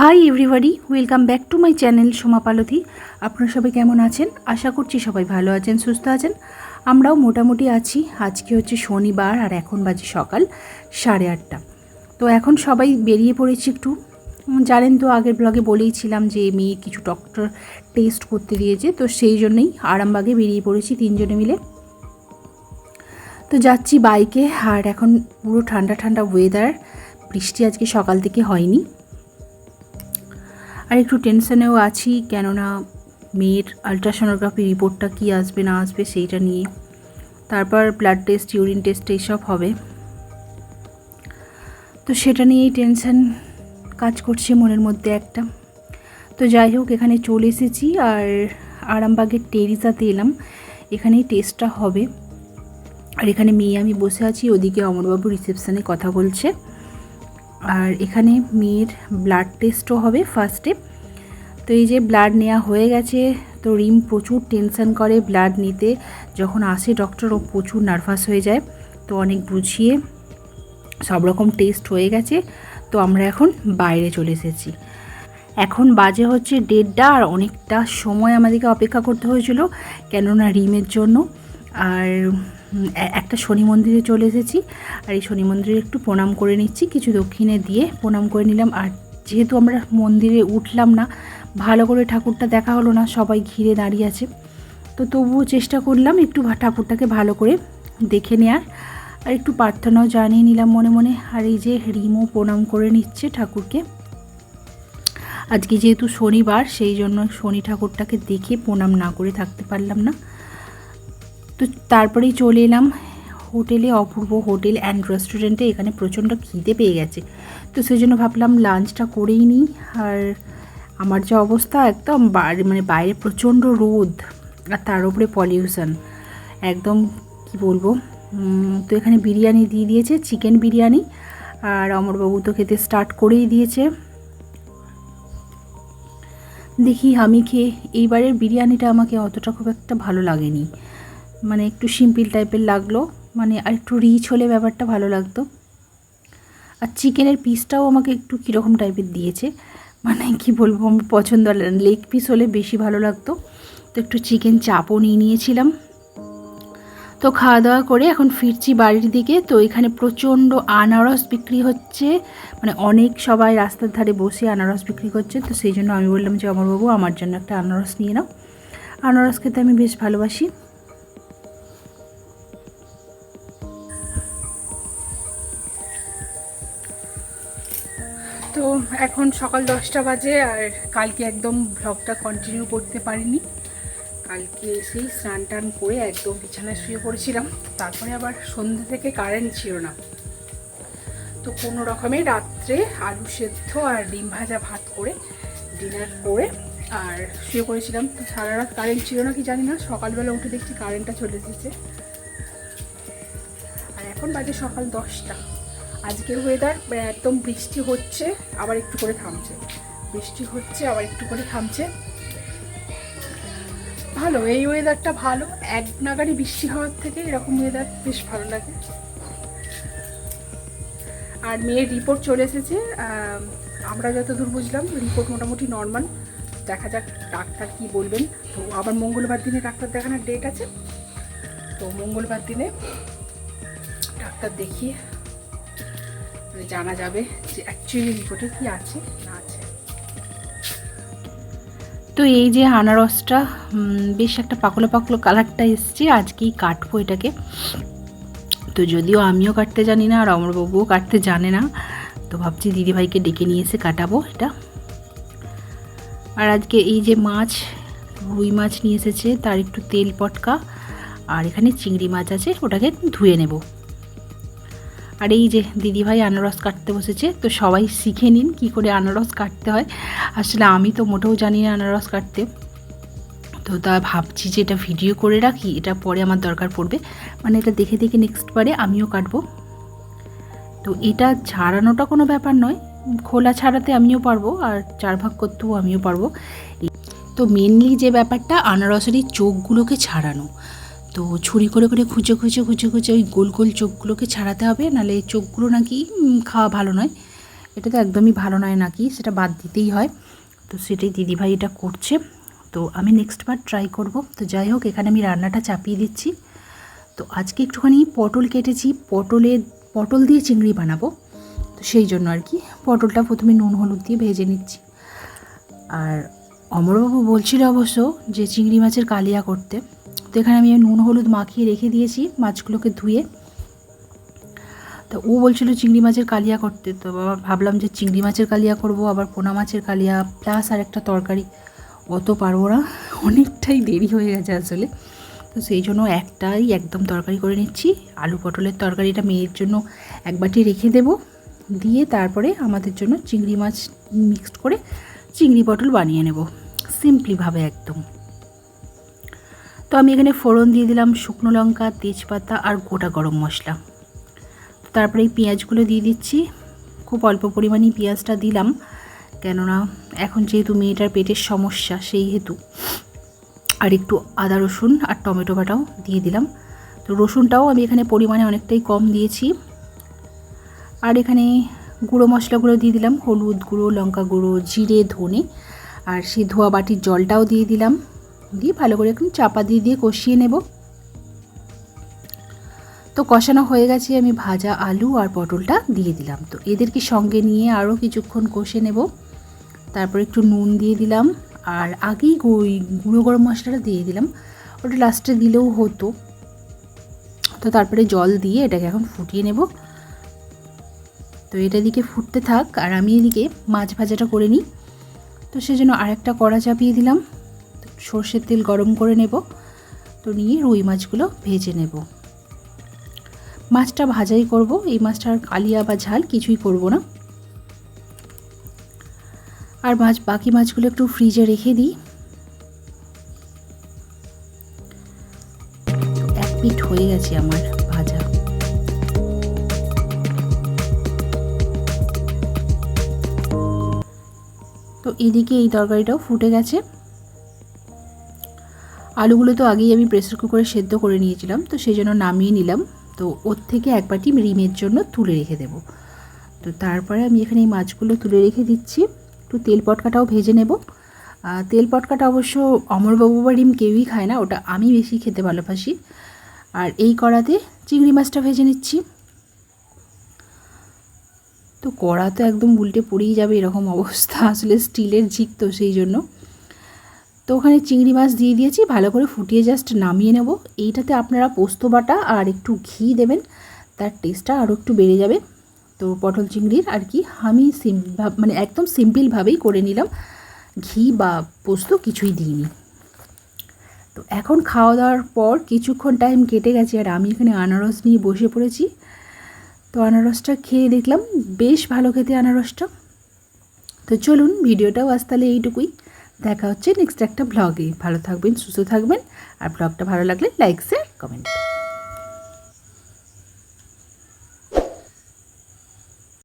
Hi everybody welcome back to my channel Soma Palthi আপনারা সবাই কেমন আছেন? আশা করছি সবাই ভালো আছেন, সুস্থ আছেন। আমরাও মোটামুটি আছি। আজকে হচ্ছে শনিবার আর এখন বাজে সকাল সাড়ে আটটা। তো এখন সবাই বেরিয়ে পড়েছি একটু। জানেন তো, আগের ব্লগে বলেইছিলাম যে মেয়ে কিছু ডক্টর টেস্ট করতে দিয়েছে, তো সেই জন্যই আরামবাগে বেরিয়ে পড়েছি তিনজনে মিলে। তো যাচ্ছি বাইকে আর এখন পুরো ঠান্ডা ঠান্ডা ওয়েদার বৃষ্টি আজকে সকাল থেকে হয়নি। আর একটু টেনশনেও আছি, কেননা মেয়ের আলট্রাসোনোগ্রাফি রিপোর্টটা কী আসবে, না আসবে সেইটা নিয়ে। তারপর ব্লাড টেস্ট ইউরিন টেস্ট এইসব হবে। তো সেটা নিয়েই টেনশন কাজ করছে মনের মধ্যে একটা। তো যাই হোক, এখানে চলে এসেছি আর আরামবাগের টেরিসাতে এলাম। এখানেই টেস্টটা হবে। আর এখানে মেয়ে আমি বসে আছি, ওদিকে অমরবাবু রিসেপশানে কথা বলছে। আর এখানে মেয়ের ব্লাড টেস্টও হবে ফার্স্টে তো এই যে ব্লাড নেওয়া হয়ে গেছে, তো রিম প্রচুর টেনশন করে ব্লাড নিতে। যখন আসে ডক্টর ও প্রচুর নার্ভাস হয়ে যায়। তো অনেক বুঝিয়ে সব রকম টেস্ট হয়ে গেছে। তো আমরা এখন বাইরে চলে এসেছি। এখন বাজে হচ্ছে দেড়টা আর অনেকটা সময় আমাদেরকে অপেক্ষা করতে হয়েছিল, কেননা রিমের জন্য। আর একটা শনি মন্দিরে চলে এসেছি আর এই শনি মন্দিরে একটু প্রণাম করে নিচ্ছি, কিছু দক্ষিণে দিয়ে প্রণাম করে নিলাম। আর যেহেতু আমরা মন্দিরে উঠলাম না, ভালো করে ঠাকুরটা দেখা হলো না, সবাই ঘিরে দাঁড়িয়ে আছে। তো তবুও চেষ্টা করলাম একটু ঠাকুরটাকে ভালো করে দেখে নেওয়ার আর একটু প্রার্থনাও জানিয়ে নিলাম মনে মনে। আর এই যে রিমও প্রণাম করে নিচ্ছে ঠাকুরকে। আজকে যেহেতু শনিবার, সেই জন্য শনি ঠাকুরটাকে দেখে প্রণাম না করে থাকতে পারলাম না। তো তারপরেই চলে এলাম হোটেলে, অপূর্ব হোটেল অ্যান্ড রেস্টুরেন্টে এখানে প্রচণ্ড খিদে পেয়ে গেছে। তো সেই জন্য ভাবলাম লাঞ্চটা করেই নিই। আর আমার যা অবস্থা একদম বাইরে মানে বাইরে প্রচণ্ড রোদ আর তার উপরে পলিউশন একদম কি বলব? তো এখানে বিরিয়ানি দিয়ে দিয়েছে চিকেন বিরিয়ানি। আর অমরবাবু তো খেতে স্টার্ট করেই দিয়েছে। দেখি আমি খেয়ে, এইবারের বিরিয়ানিটা আমাকে অতটা খুব একটা ভালো লাগেনি। মানে একটু সিম্পল টাইপের লাগল মানে আর একটু রিচ হলে ব্যাপারটা ভালো লাগতো। আর চিকেনের পিসটাও আমাকে একটু কীরকম টাইপের দিয়েছে মানে কি বলব, আমার পছন্দ লেগ পিস হলে বেশি ভালো লাগতো। তো একটু চিকেন চাপও নিয়ে নিয়েছিলাম। তো খাওয়া দাওয়া করে এখন ফিরছি বাড়ির দিকে, তো এখানে প্রচণ্ড আনারস বিক্রি হচ্ছে। মানে অনেক সবাই রাস্তার ধারে বসে আনারস বিক্রি করছে, তো সেই জন্য আমি বললাম যে, অমরবাবু, আমার জন্য একটা আনারস নিয়ে নাও। আনারস খেতে আমি বেশ ভালোবাসি। তো এখন সকাল দশটা বাজে আর কালকে একদম ব্লগটা কন্টিনিউ করতে পারিনি। কালকে সেই স্নান টান করে একদম বিছানায় শুয়ে পড়েছিলাম। তারপরে আবার সন্ধ্যে থেকে কারেন্ট ছিল না। তো কোনো রকমে রাত্রে আলু সেদ্ধ আর ডিম ভাজা ভাত করে ডিনার করে আর শুয়ে পড়েছিলাম। তো সারা রাত কারেন্ট ছিল না কি জানি না, সকালবেলা উঠে দেখছি কারেন্টটা চলে এসেছে। আর এখন বাজে সকাল দশটা। আজকের ওয়েদার একদম বৃষ্টি হচ্ছে আবার একটু করে থামছে। বৃষ্টি হচ্ছে আবার একটু করে থামছে। ভালো এই ওয়েদারটা ভালো। এক নাগাড়ি বৃষ্টি হওয়ার থেকে এরকম ওয়েদার বেশ ভালো লাগে। আর মেয়ের রিপোর্ট চলে এসেছে আম, আমরা যতদূর বুঝলাম রিপোর্ট মোটামুটি নর্মাল দেখা যাক ডাক্তার কি বলবেন। তো আবার মঙ্গলবার দিনে ডাক্তার দেখানোর ডেট আছে। তো মঙ্গলবার দিনে ডাক্তার দেখিয়ে মানে জানা যাবে যে অ্যাকচুয়ালি রিপোর্টে কি আছে, না আছে। তো এই যে আনারসটা বেশ একটা পাকলো পাকলো কালারটা এসছে, আজকেই কাটবো এটাকে। তো যদিও আমিও কাটতে জানি না, আর অমরবাবুও কাটতে জানে না, তো ভাবছি দিদিভাইকে ডেকে নিয়ে এসে কাটাবো এটা। আর আজকে এই যে মাছ, রুই মাছ নিয়ে এসেছে, তার একটু তেল পটকা, আর এখানে চিংড়ি মাছ আছে, ওটাকে ধুয়ে নেব। আর এই যে দিদিভাই আনারস কাটতে বসেছে, তো সবাই শিখে নিন কি করে আনারস কাটতে হয়। আসলে আমি তো মোটেও জানি না আনারস কাটতে। তো তা ভাবছি যে এটা ভিডিও করে রাখি, এটা পরে আমার দরকার পড়বে। মানে এটা দেখে দেখে নেক্সট বারে আমিও কাটবো। তো এটা ছাড়ানোটা কোনো ব্যাপার নয়, খোলা ছাড়াতে আমিও পারব আর চার ভাগ করতেও আমিও পারব। তো মেনলি যে ব্যাপারটা, আনারসেরই চোখগুলোকে ছাড়ানো। তো ছুরি করে করে খুঁজে খুঁজে খুঁজে খুঁজে ওই গোল গোল চোখগুলোকে ছাড়াতে হবে নাহলে চোখগুলো নাকি খাওয়া ভালো নয়। এটা তো একদমই ভালো নয় নাকি, সেটা বাদ দিতেই হয়। তো সেটাই দিদিভাই এটা করছে। তো আমি নেক্সট বার ট্রাই করব। তো যাই হোক, এখানে আমি রান্নাটা চাপিয়ে দিচ্ছি। তো আজকে একটুখানি পটল কেটেছি। পটলের পটল দিয়ে চিংড়ি বানাবো। তো সেই জন্য আর কি, পটলটা প্রথমে নুন, হলুদ দিয়ে ভেজে নিচ্ছি। আর অমরবাবু বলছিল অবশ্য যে চিংড়ি মাছের কালিয়া করতে। এখানে আমি নুন, হলুদ মাখিয়ে রেখে দিয়েছি, মাছগুলোকে ধুয়ে। তো ও বলছিল চিংড়ি মাছের কালিয়া করতে। তো বাবা, ভাবলাম যে চিংড়ি মাছের কালিয়া করব, আবার পোনা মাছের কালিয়া, প্লাস আর একটা তরকারি। অত পারব না, অনেকটাই দেরি হয়ে গেছে আসলে। তো সেই জন্য একটাই একদম তরকারি করে নিচ্ছি। আলু পটলের তরকারিটা মেয়ের জন্য এক বাটি রেখে দেব। দিয়ে তারপরে আমাদের জন্য চিংড়ি মাছ মিক্সড করে চিংড়ি পটল বানিয়ে নেব। সিম্পলিভাবে একদম। তো আমি এখানে ফোড়ন দিয়ে দিলাম শুকনো লঙ্কা, তেজপাতা আর গোটা গরম মশলা। তারপরে এই পেঁয়াজগুলো দিয়ে দিচ্ছি। খুব অল্প পরিমাণেই পেঁয়াজটা দিলাম। কেননা এখন যেহেতু মেয়েটার পেটের সমস্যা সেই হেতু আর একটু আদা রসুন আর টমেটো বাটাও দিয়ে দিলাম। তো রসুনটাও আমি এখানে পরিমাণে অনেকটাই কম দিয়েছি। আর এখানে গুঁড়ো মশলাগুলো দিয়ে দিলাম। হলুদ গুঁড়ো, লঙ্কা গুঁড়ো, জিরে, ধনে। আর সেই ধোয়া বাটির জলটাও দিয়ে দিলাম। দিয়ে ভালো করে এখন চাপা দিয়ে দিয়ে কষিয়ে নেব। তো কষানো হয়ে গেছে, আমি ভাজা আলু আর পটলটা দিয়ে দিলাম। তো এদেরকে সঙ্গে নিয়ে আরও কিছুক্ষণ কষে নেব। তারপর একটু নুন দিয়ে দিলাম আর আগেই ওই গুঁড়ো গরম মশলাটা দিয়ে দিলাম। ওটা লাস্টে দিলেও হতো। তো তারপরে জল দিয়ে এটাকে এখন ফুটিয়ে নেব। তো এটা দিকে ফুটতে থাক আর আমি এদিকে মাছ ভাজাটা করে নিই। তো সেজন্য আরেকটা কড়া চাপিয়ে দিলাম। সর্ষের তেল গরম করে নেব। তো নিয়ে রুই মাছগুলো ভেজে নেব। মাছটা ভাজাই করব। এই মাছটার কালিয়া বা ঝাল কিছুই করব না। আর মাছ, বাকি মাছগুলো একটু ফ্রিজে রেখে দিই। এক পিঠ হয়ে গেছে আমার ভাজা। তো এদিকে এই তরকারিটাও ফুটে গেছে। আলুগুলো তো আগেই আমি প্রেসার কুকারে সেদ্ধ করে নিয়েছিলাম, তো সেই জন্য নামিয়ে নিলাম। তো ওর থেকে এক বাটি রিমের জন্য তুলে রেখে দেব। তো তারপরে আমি এখানে এই মাছগুলো তুলে রেখে দিচ্ছি। একটু তেল পটকাটাও ভেজে নেব। তেল পটকাটা অবশ্য অমরবাবু বা ডিম কেউই খায় না, ওটা আমি বেশি খেতে ভালোবাসি। আর এই কড়াতে চিংড়ি মাছটা ভেজে নিচ্ছি। তো কড়া তো একদম উল্টে পড়েই যাবে এরকম অবস্থা, আসলে স্টিলের ঝিক তো সেই জন্য। তো ওখানে চিংড়ি মাছ দিয়ে দিয়েছি, ভালো করে ফুটিয়ে জাস্ট নামিয়ে নেব। এইটাতে আপনারা পোস্ত বাটা আর একটু ঘি দেবেন, তার টেস্টটা আরও একটু বেড়ে যাবে। তো পটল চিংড়ির আর কি, আমি সিম মানে একদম সিম্পলভাবেই করে নিলাম। ঘি বা পোস্ত কিছুই দিইনি। তো এখন খাওয়া দাওয়ার পর কিছুক্ষণ টাইম কেটে গেছে আর আমি এখানে আনারস নিয়ে বসে পড়েছি। তো আনারসটা খেয়ে দেখলাম, বেশ ভালো খেতে আনারসটা। তো চলুন, ভিডিওটাও আজ তাহলে এইটুকুই। দেখা হচ্ছে নেক্সট একটা ব্লগে ভালো থাকবেন, সুস্থ থাকবেন। আর ব্লগটা ভালো লাগলে লাইক শেয়ার কমেন্ট